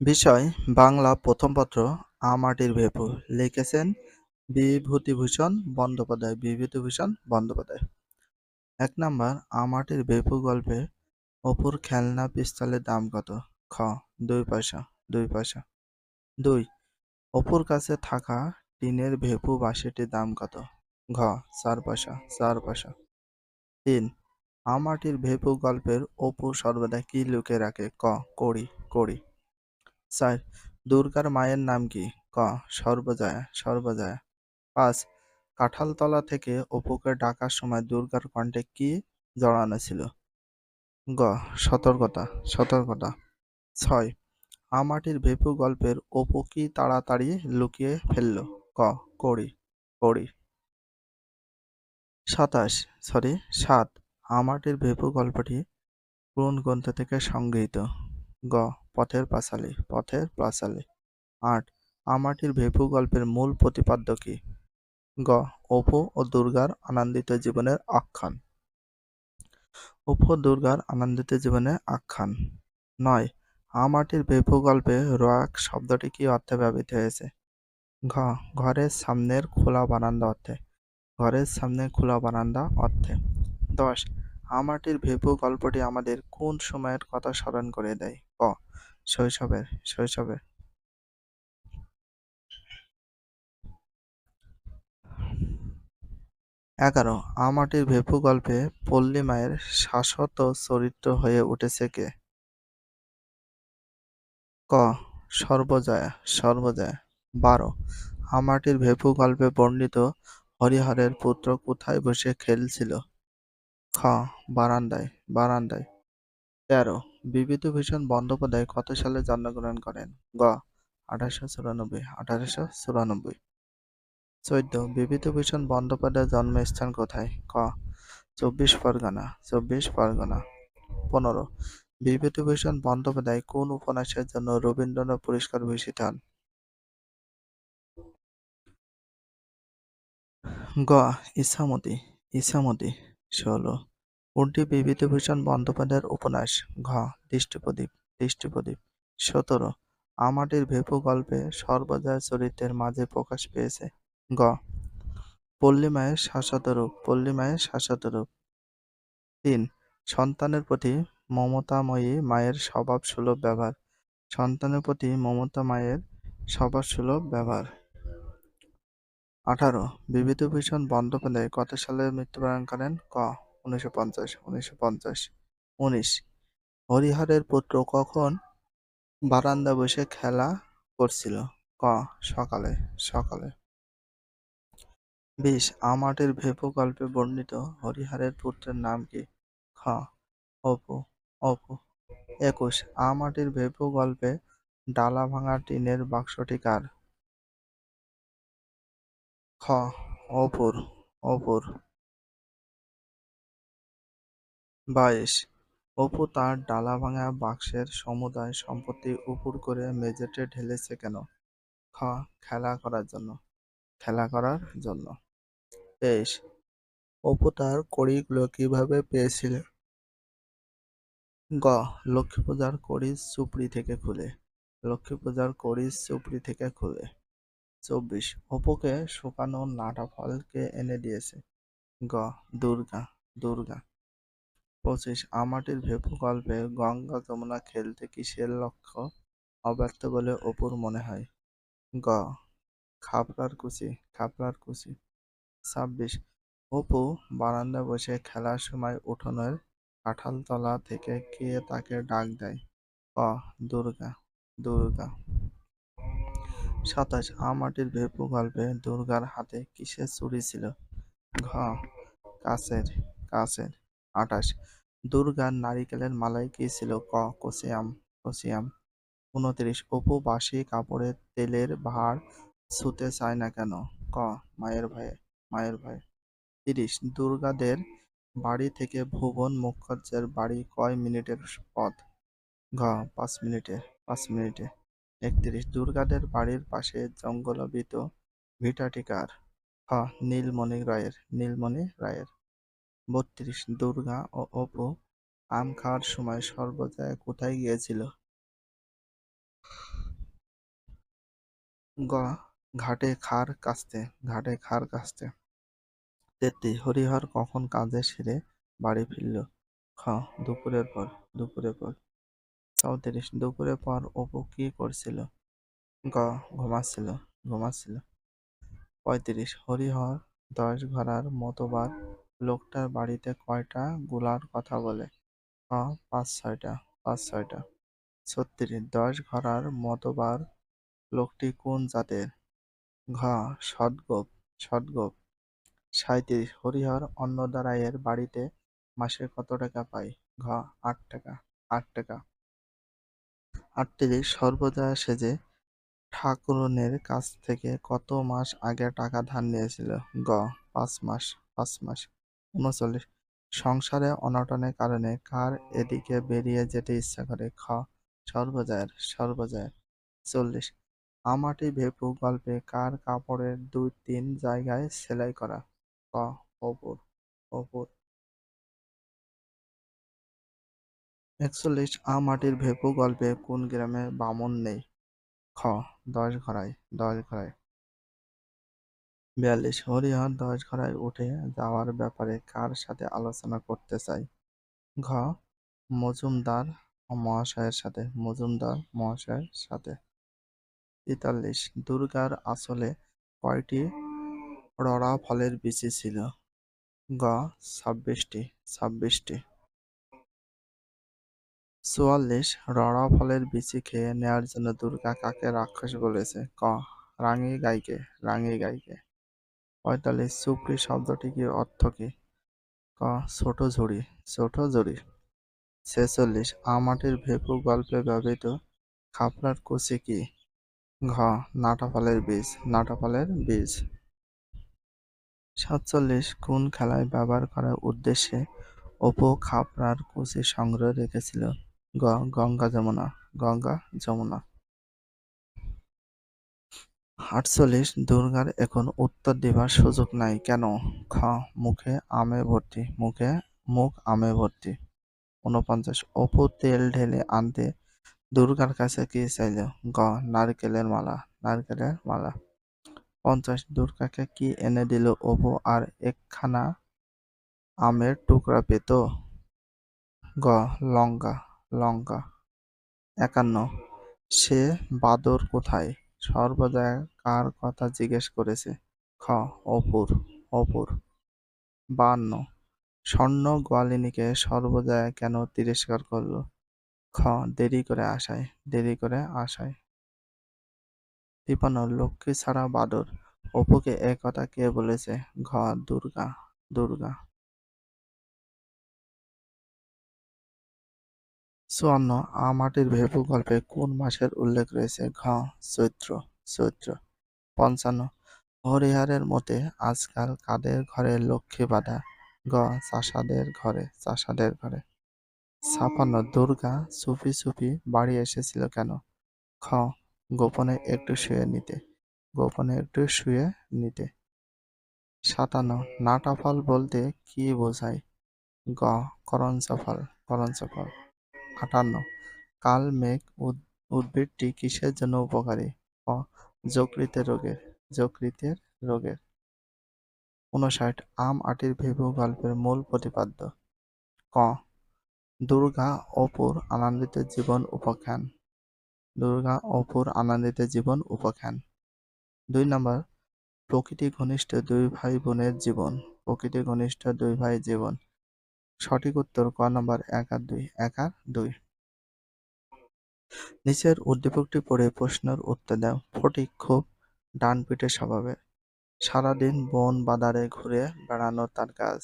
বিষয়, বাংলা প্রথম পত্র আমাটির ভেপু লিখেছেন বিভূতিভূষণ বন্দ্যোপাধ্যায় বিভূতিভূষণ বন্দ্যোপাধ্যায়। এক নাম্বার, আমাটির ভেপু গল্পে অপুর খেলনা পিস্তলের দাম কত? খ, দুই পয়সা দুই পয়সা। দুই, অপুর কাছে থাকা টিনের ভেপু বাঁশিটির দাম কত? ঘ, চার পয়সা চার পয়সা। তিন, আমাটির ভেপু গল্পের অপু সর্বদা কি লুকে রাখে? ক, কড়ি কড়ি। চার দুর্গার মায়ের নাম কি? ক, সর্বজয়া সর্বজয়া। পাঁচ, কাঁঠালতলা থেকে অপুকে ডাকার সময় দুর্গার কণ্ঠে কি জড়ানো ছিল? গ, সতর্কতা সতর্কতা। ছয়, আমাটির ভেপু গল্পের অপু কি তাড়াতাড়ি লুকিয়ে ফেলল? ক, কড়ি কড়ি। সাতাশ সরি সাত, আমাটির ভেপু গল্পটি কোন গ্রন্থ থেকে সংগৃহীত? গ, পথের পাঁচালী পথের পাঁচালী। আট, আমাটির ভেপু গল্পের মূল প্রতিপাদ্য কি? গ অপু ও দুর্গার আনন্দিত জীবনের আখ্যান। অপু দুর্গার আনন্দিত জীবনের আখ্যান। নয়, আমাটির ভেপু গল্পে রোয়াক শব্দটি কি অর্থে ব্যবহৃত হয়েছে? ঘ, ঘরের সামনের খোলা বারান্দা অর্থে। ঘরের সামনে খোলা বারান্দা অর্থে। দশ আমাটির ভেপু গল্পটি আমাদের কোন সময়ের কথা স্মরণ করে দেয়? ক, শৈশবের শৈশবের। এগারো, আমাটির ভেপু গল্পে পল্লী মায়ের শাশ্বত চরিত্র হয়ে উঠেছে কে? ক, সর্বজয়া সর্বজয়া। বারো, আমাটির ভেপু গল্পে বর্ণিত হরিহরের পুত্র কোথায় বসে খেলছিল? খ, বারান্দায় বারান্দায়। তেরো বিভূতিভূষণ বন্দ্যোপাধ্যায় কত সালে জন্মগ্রহণ করেন? গ, আঠারোশো চুরানব্বই আঠারোশো চুরানব্বই। চোদ্দ বিভূতিভূষণ বন্দ্যোপাধ্যায়ের জন্মস্থান কোথায়? ক, চব্বিশ পরগনা চব্বিশ পরগনা। পনেরো বিভূতিভূষণ বন্দ্যোপাধ্যায় কোন উপন্যাসের জন্য রবীন্দ্রনাথ পুরস্কার ভূষিত হন? গ ইসামতি ইসামতি ষোলো কোনটি বিভূতিভূষণ বন্দ্যোপাধ্যায়ের উপন্যাস। ঘ, দৃষ্টিপ্রদীপ দৃষ্টিপ্রদীপ। সতেরো, আমাটির ভেপু গল্পে সর্বজয়া চরিত্রের মাঝে প্রকাশ পেয়েছে। গ পল্লীমায়ের শাশ্বত রূপ পল্লীমায়ের শাশ্বত রূপ। তিন, সন্তানের প্রতি মমতাময়ী মায়ের স্বভাব সুলভ ব্যবহার। সন্তানের প্রতি মমতা মায়ের স্বভাব সুলভ ব্যবহার। আঠারো। বিভূতিভূষণ বন্দ্যোপাধ্যায় কত সালে মৃত্যুবরণ করেন? ক। উনিশশো পঞ্চাশ উনিশশো পঞ্চাশ, উনিশ। হরিহরের পুত্র কখন বারান্দা বসে খেলা করছিল? ক। সকালে সকালে। বিশ। আমাটের ভেপু গল্পে বর্ণিত হরিহরের পুত্রের নাম কি? খ। অপু অপু। একুশ। আমাটির ভেপু গল্পে ডালা ভাঙা টিনের বাক্সটি কার? খ, অপুর অপুর। বাইশ, অপু তার ডালা ভাঙা বাক্সের সমুদায় সম্পত্তি উপুর করে মেঝেতে ঢেলেছে কেন? খ, খেলা করার জন্য, খেলা করার জন্য। তেইশ, অপু তার কড়িগুলো কীভাবে পেয়েছিল? গ, লক্ষ্মী পূজার কড়ি চুপড়ি থেকে খুলে, লক্ষ্মী পূজার কড়ি চুপড়ি থেকে খুলে। চব্বিশ। অপুকে শুকানো নাটা ফলকে এনে দিয়েছে। গ, দুর্গা দুর্গা। পঁচিশ, আমাটির ভেপু গল্পে গঙ্গা যমুনা খেলতে কিসের লক্ষ্য? অব্যর্থ বলে অপুর মনে হয়। গ খাপড়ার কুচি খাপড়ার কুচি। ছাব্বিশ, অপু বারান্দায় বসে খেলার সময় উঠোনের কাঁঠালতলা থেকে কে তাকে ডাক দেয়? ক, দুর্গা দুর্গা। সাতাশ আমাটির ভেপু গল্পে দুর্গার হাতে কিসের চুরি ছিল? ঘ, কাছের কাছের, আঠাশ, দুর্গার নারিকেলের মালায় কি ছিল? ক, কসিয়াম কসিয়াম, উনত্রিশ অপু বাসি কাপড়ের তেলের ভার ছুতে চায় না কেন? ক, মায়ের ভয়ে মায়ের ভয়ে, তিরিশ, দুর্গাদের বাড়ি থেকে ভুবন মুখার্জের বাড়ি কয় মিনিটের পথ? ঘ, পাঁচ মিনিটে পাঁচ মিনিটে। একত্রিশ দুর্গাদের বাড়ির পাশে জঙ্গলাবৃত ভিটাটি কার হ নীলমণি রায়ের নীলমণি রায়ের। বত্রিশ দুর্গা ও অপু আম খাওয়ার সময় সর্বজয়া কোথায় গিয়েছিল? গ, ঘাটে খার কাস্তে, ঘাটে খার কাস্তে। তেত্রিশ, হরিহর কখন কাজে সেরে বাড়ি ফিরল? খ, দুপুরের পর দুপুরের পর। চৌত্রিশ। দুপুরের পর অপু কি করছিল? গ, ঘুমাচ্ছিল ঘুমাচ্ছিল। পঁয়ত্রিশ, হরিহর দশ ঘোড়ার মতবার লোকটার বাড়িতে কয়টা গুলার কথা বলে? ক, পাঁচ ছয়টা পাঁচ ছয়টা। ছত্রিশ, দশ ঘোড়ার মতবার লোকটি কোন জাতের? ঘ, সদগোপ সদগোপ। সাঁইত্রিশ, হরিহর অন্নদারায়ের বাড়িতে মাসে কত টাকা পায়? ঘ, আট টাকা আট টাকা। আটত্রিশ সর্বজয়া সেজে ঠাকুরনের কাছ থেকে কত মাস আগে টাকা ধার নিয়েছিল? গ, পাঁচ মাস পাঁচ মাস, উনচল্লিশ। সংসারে অনটনের কারণে কার এদিকে বেরিয়ে যেতে ইচ্ছা করে? খ, সর্বজয়ের সর্বজয়ের। চল্লিশ, আমাটি ভেপু গল্পে কার কাপড়ের দুই তিন জায়গায় সেলাই করা? ক, অপুর অপুর। একচল্লিশ আ মাটির ভেপু গল্পে কোন গ্রামে বামন নেই? খ, দশ ঘড়াই দশ ঘড়াই বিয়াল্লিশ, হরিহর দশ ঘড়ায় উঠে যাওয়ার ব্যাপারে কার সাথে আলোচনা করতে চাই ঘ, মজুমদার মহাশয়ের সাথে, মজুমদার মহাশয়ের সাথে। তেতাল্লিশ, দুর্গার আসলে কয়টি রড়া ফলের বিচি ছিল? গ, ছাব্বিশটি ছাব্বিশটি। চুয়াল্লিশ রড়া ফলের বিচি খেয়ে নেয়ার জন্য দুর্গা কাকে রাক্ষস বলেছে? ক, রাঙি গাইকে রাঙি গাইকে। পঁয়তাল্লিশ, সুপ্রি শব্দটি কি অর্থ কি? ক, ছোট ঝুড়ি ছোট ঝুড়ি। ছেচল্লিশ, আমাটির ভেপু গল্পে ব্যবহৃত খাপড়ার কুচি কি? ঘ, নাটা ফলের বীজ নাটাফলের বীজ। সাতচল্লিশ, কোন খেলায় ব্যবহার করার উদ্দেশ্যে অপু খাপড়ার কুচি সংগ্রহ রেখেছিল? গঙ্গা যমুনা গঙ্গা যমুনা। আটচল্লিশ, দুর্গার এখন উত্তর দেবার সুযোগ নাই। কেন? খ, মুখে আমে ভর্তি, মুখে মুখ আমে ভর্তি। উনপঞ্চাশ অপু তেল ঢেলে আনতে দুর্গার কাছে কি চাইল? গ, নারকেলের মালা নারকেলের মালা। পঞ্চাশ, দুর্গাকে কি এনে দিল অপু আর একখানা আমের টুকরা পেত? গ, লঙ্কা। লঙ্কা। একান্ন, সে বাদর কোথায়? সর্বদা কার কথা জিজ্ঞেস করেছে? খ, অপুর অপুর। বান্ন, স্বর্ণ গোয়ালিনীকে সর্বদা কেন তিরস্কার করল? খ, দেরি করে আসায়, দেরি করে আসায়। তিপান্ন, লক্ষ্মী ছাড়া বাদর। অপুকে এ কথা কে বলেছে? ঘ, দুর্গা দুর্গা। চুয়ান্ন, আ মাটির ভেপু গল্পে কোন মাসের উল্লেখ রয়েছে? ঘ, চৈত্র চৈত্র, পঞ্চান্ন। হরিহারের মতে, আজকাল কাদের ঘরে লক্ষ্মী বাধা? গ, চাষাদের ঘরে চাষাদের ঘরে। ছাপান্ন, দুর্গা চুপি চুপি বাড়ি এসেছিল কেন? খ, গোপনে একটু শুয়ে নিতে। গোপনে একটু শুয়ে নিতে। সাতান্ন নাটাফল বলতে কি বোঝায়? গ করঞ্চ ফল। আটান্ন। কাল মেঘ উদ্ভিদটি কিসের জন্য উপকারী? ক যকৃতের রোগের যকৃতের রোগের। উনষাট আম আটির ভেবু গল্পের মূল প্রতিপাদ্য। ক, দুর্গা অপুর আনন্দিত জীবন উপখ্যান। দুর্গা অপুর আনন্দিত জীবন উপখ্যান। দুই নম্বর, প্রকৃতি ঘনিষ্ঠ দুই ভাই বোনের জীবন। প্রকৃতি ঘনিষ্ঠ দুই ভাই জীবন। সঠিক উত্তর ক নম্বর? এক আর দুই। এক আর দুই। নিচের উদ্দীপকটি পড়ে প্রশ্নের উত্তর দাও। ফটিক খুব ডানপিটে স্বভাবের। সারাদিন বন বাদারে ঘুরে বেড়ানো তার কাজ।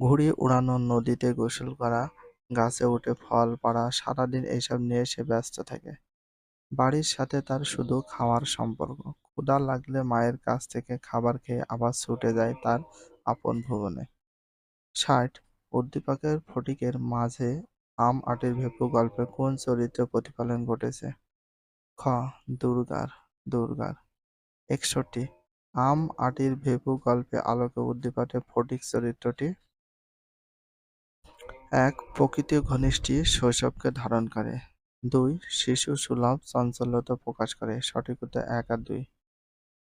ঘুড়ি উড়ানো, নদীতে গোসল করা, গাছে উঠে ফল পাড়া, সারাদিন এইসব নিয়ে সে ব্যস্ত থাকে। বাড়ির সাথে তার শুধু খাওয়ার সম্পর্ক। ক্ষুধা লাগলে মায়ের কাছ থেকে খাবার খেয়ে আবার ছুটে যায় তার আপন ভুবনে। ষাট উদ্দীপকের ফটিকের মাঝে আম আটির ভেপু গল্পে কোন চরিত্র প্রতিফলন ঘটেছে? খ, দুর্গার দুর্গার। একষট্টি, আম আটির ভেপু গল্পে আলোকে উদ্দীপকে ফটিক চরিত্রটি? এক, প্রকৃতি ঘনিষ্ঠী শৈশবকে ধারণ করে। দুই, শিশু সুলভ চঞ্চলতা প্রকাশ করে। সঠিক উত্তর এক আর দুই।